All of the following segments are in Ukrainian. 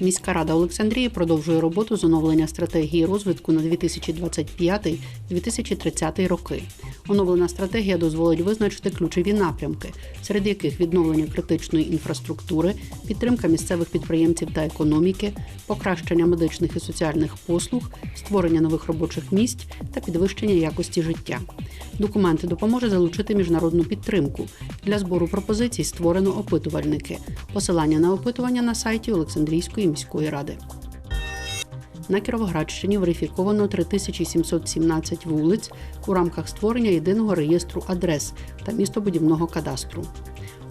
Міська рада Олександрії продовжує роботу з оновлення стратегії розвитку на 2025-2030 роки. Оновлена стратегія дозволить визначити ключові напрямки, серед яких відновлення критичної інфраструктури, підтримка місцевих підприємців та економіки, покращення медичних і соціальних послуг, створення нових робочих місць та підвищення якості життя. Документ допоможе залучити міжнародну підтримку. Для збору пропозицій створено опитувальники. Посилання на опитування на сайті Олександрійської міської ради. На Кіровоградщині верифіковано 3717 вулиць у рамках створення єдиного реєстру адрес та містобудівного кадастру.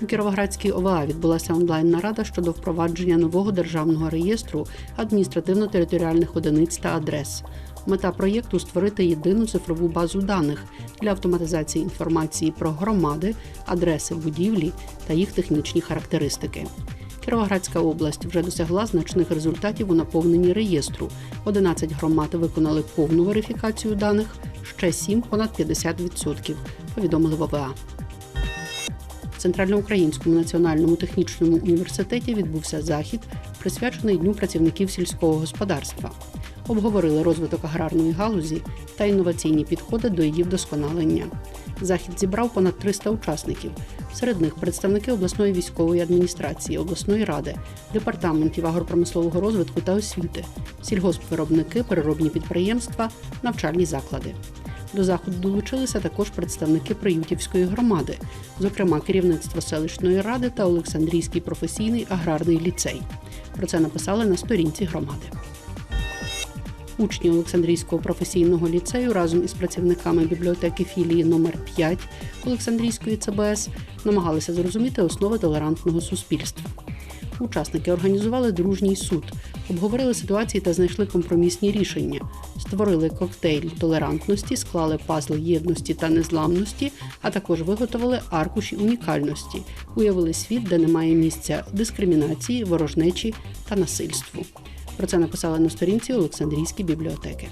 У Кіровоградській ОВА відбулася онлайн-нарада щодо впровадження нового державного реєстру адміністративно-територіальних одиниць та адрес. Мета проєкту створити єдину цифрову базу даних для автоматизації інформації про громади, адреси будівлі та їх технічні характеристики. Кіровоградська область вже досягла значних результатів у наповненні реєстру. 11 громад виконали повну верифікацію даних, ще 7 – понад 50%, повідомили в ОВА. В Центральноукраїнському національному технічному університеті відбувся захід, присвячений Дню працівників сільського господарства. Обговорили розвиток аграрної галузі та інноваційні підходи до її вдосконалення. Захід зібрав понад 300 учасників. Серед них представники обласної військової адміністрації, обласної ради, департаментів агропромислового розвитку та освіти, сільгоспвиробники, переробні підприємства, навчальні заклади. До заходу долучилися також представники Приютівської громади, зокрема керівництво селищної ради та Олександрійський професійний аграрний ліцей. Про це написали на сторінці громади. Учні Олександрійського професійного ліцею разом із працівниками бібліотеки філії номер 5 Олександрійської ЦБС намагалися зрозуміти основи толерантного суспільства. Учасники організували дружній суд, обговорили ситуації та знайшли компромісні рішення, створили коктейль толерантності, склали пазл єдності та незламності, а також виготовили аркуші унікальності, уявили світ, де немає місця дискримінації, ворожнечі та насильству. Про це написали на сторінці Олександрійської бібліотеки.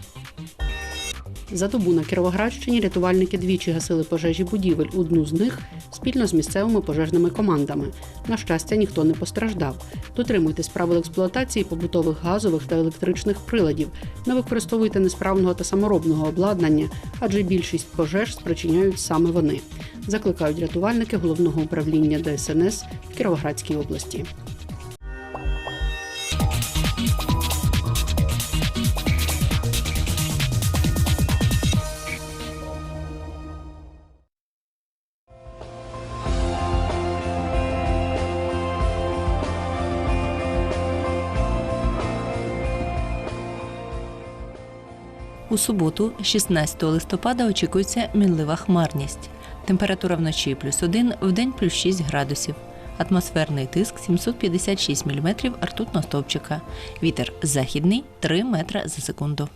За добу на Кіровоградщині рятувальники двічі гасили пожежі будівель. Одну з них спільно з місцевими пожежними командами. На щастя, ніхто не постраждав. Дотримуйтесь правил експлуатації побутових газових та електричних приладів. Не використовуйте несправного та саморобного обладнання, адже більшість пожеж спричиняють саме вони. Закликають рятувальники головного управління ДСНС в Кіровоградській області. У суботу, 16 листопада, очікується мінлива хмарність. Температура вночі плюс 1, вдень плюс 6 градусів. Атмосферний тиск 756 мм ртутного стовпчика. Вітер західний 3 метра за секунду.